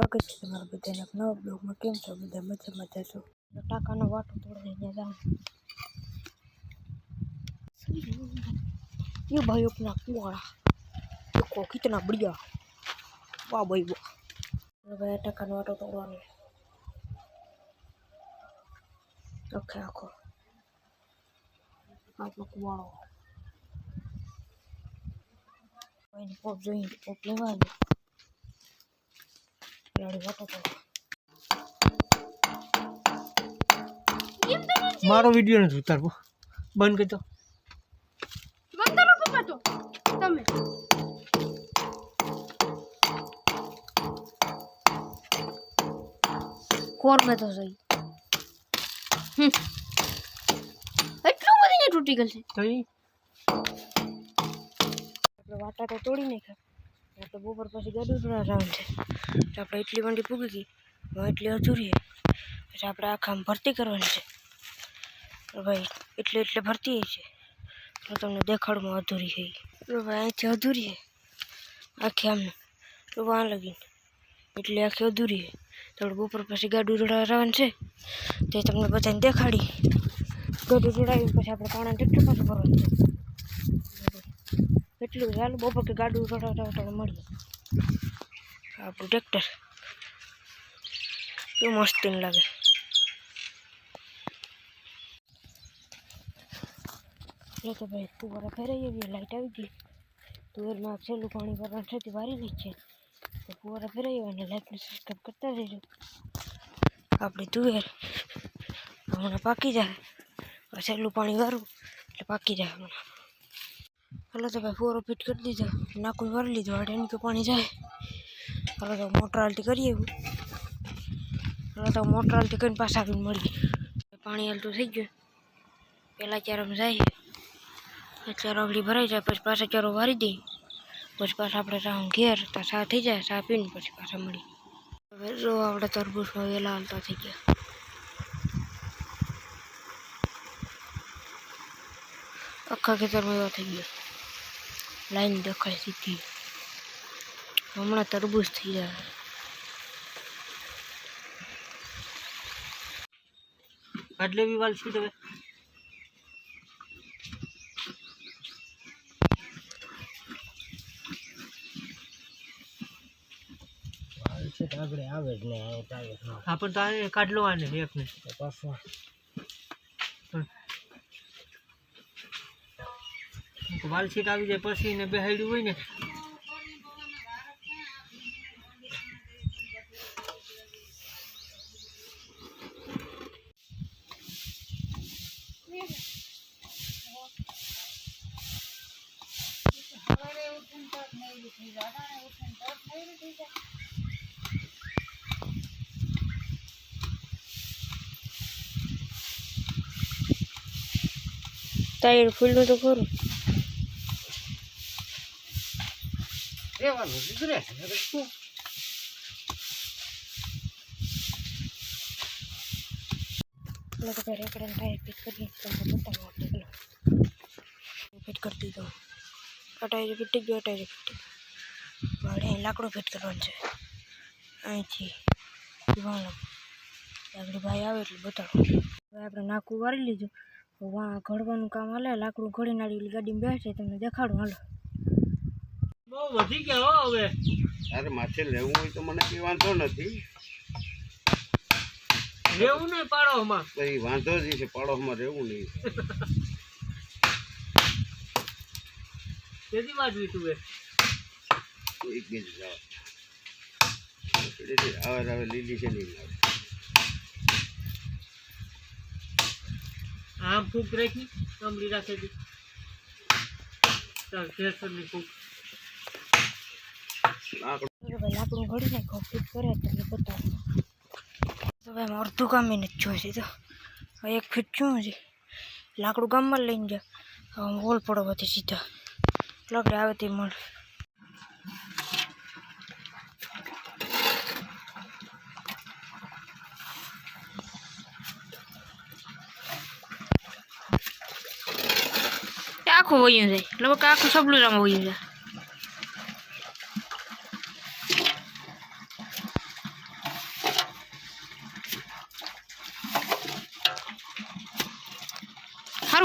સ્વાગત છે તમારા બધાને એક નવા બ્લોગમાં. કેમ છો બધા? મજામાં જશો ટાંકાનો વાટો તોડી અહીંયા જાઉં એ ભાઈ ઉપના કુવાળા કો કિતના બળિયા વાહ ભાઈ વાહ. ભાઈ ટાંકાનો વાટો તોડવાનો ઓકે આખો. આટલો કુવાળો ભાઈની પોપ જોઈને પોપ લેવાની મારો વીડિયો નથી ઉતારવો. બંધ કરી દો. બંધ કરો પપ્પા તો. તમે. કોર મેં તો સહી એટલું બધું તૂટી ગયું છે. વાટા તો તોડી નાખ્યા. આપણે બપોર પછી ગાડી રાઉન્ડ છે. આપણે એટલી મંડી પૂગી ગઈ. હવે એટલી અધૂરી પછી આપણે આખામાં ભરતી કરવાની છે. ભાઈ, એટલે એટલે ભરતી છે. તો તમને દેખાડમાં અધૂરી થઈ ભાઈ, અહીંથી અધૂરી આખી આમ, તો વાં લગીને. એટલે આખી અધૂરી તો બપોર પછી ગાડું રડાવવાનું છે. તે તમને બધાને દેખાડી. ગાડું રડાવીને પછી આપણે પાણા ટ્રેક્ટર પાછું ભરવાનું છે. એટલું ચાલુ બપોર કે ગાડું રડાવતા મળીએ આપણું ટ્રેક્ટર. કેવું મસ્તી લાગે. એટલે તો ભાઈ તુવારા ફેરાઈ આવી લાઈટ આવી ગઈ. તુવેરમાં છેલ્લું પાણી ભરવાનું છે વારી લઈ છે. તો ફુવારા ફેરાઈ અને લાઈટને સબસ્ક્રાઈબ કરતા રહેજો. આપણી તુવેર હમણાં પાકી જાય. છેલ્લું પાણી વારું, એટલે પાકી જાય હમણાં. હાલો તો ભાઈ ફુવારો ફિટ કરી દીધો. નાખું ભરી લીધું. હવે એની કે પાણી જાય. હાલો તો મોટર હાલતી કરીએ એવું તો મોટર હાલતી કરીને પાછા આવીને મળી પાણી હાલતું થઈ ગયું. પહેલાં ચારમાં જાય ચારો આગળ ભરાઈ જાય, પછી પાછા ચારો વારી દઈ પછી પાછા આપણે રાહ ઘેર તો સા થઈ જાય સા પીને પછી પાછા મળી જો આપણે તરબૂચમાં વેલા હાલતા થઈ ગયા. આખા ખેતરમાં એવા થઈ ગયા. લાઈન દેખાય સીધી. હમણાં તરબૂચ થઈ જાય. એટલે બી વાલ શું તમે? આપણે આવે જ હા પણ કાઢલો આને એકને પાછો વાલ સીટ આવી જાય પછી ને બેહાડ્યું હોય ને. ટાયર ફૂલનું તો ખરું રહેવાનું સુધરે શું તો ઘરે આપણે ટાયર ફિટ કરીએ તમને બતાવો આપણે ફિટ કરી દીધો આ ટાયર ફિટ ગયો ટાયર ફિટ હવે અહીં લાકડું ફિટ કરવાનું છે અહીંથી વાળો આગળ ભાઈ આવે એટલે બતાવો હવે આપણે નાકું વારી લીધું વાં ઘડવાનું કામ હાલે લાકડું ઘડી નાડી ગાડીમાં બેસે તમને દેખાડું હાલો બહુ વધી ગયા હો હવે. તારે માથે લેવું હોય તો મને કઈ વાંધો નથી. રહેવું નહીં પાડોમાં કઈ વાંધો જ છે પાડોશમાં રહેવું નહીં. કેદી વાત તું એ એક બે જ જાવ આવે આવે લીલી છે નહીં આવે. આમ ફૂક રાખી કમરી રાખે છે. ચાલ કેસરની ફૂક. લાકડું ઘડી નાખો ફિટ કરે એટલે બતાવો. તો ભાઈ અડધું કામ એને જ જોઈ છે. તો એક ફીટ છે. લાકડું ગામમાં લઈને ગયા હોલ પડો બધી સીધા. લગડે આવે તે મળે આખું વયું જાય. લગભગ આખું સબલું રામ વયું જાય.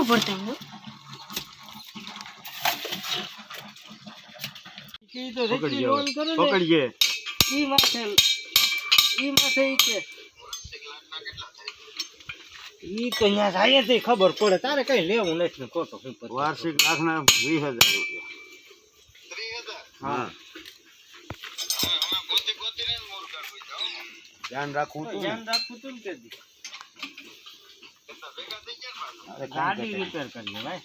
પડતા હું ઈ માથે ઈ માથે ઈ કે. ઈ તો અહીંયા જાય તે ખબર પડે. તારે કઈ લેવું નથી ને ખોટો શું પર વાર્ષિક લાખના વીસ હજાર રૂપિયા. હા. ધ્યાન રાખવું ધ્યાન રાખવું તું ને દી. ગાડી રિપેર કરજે ભાઈ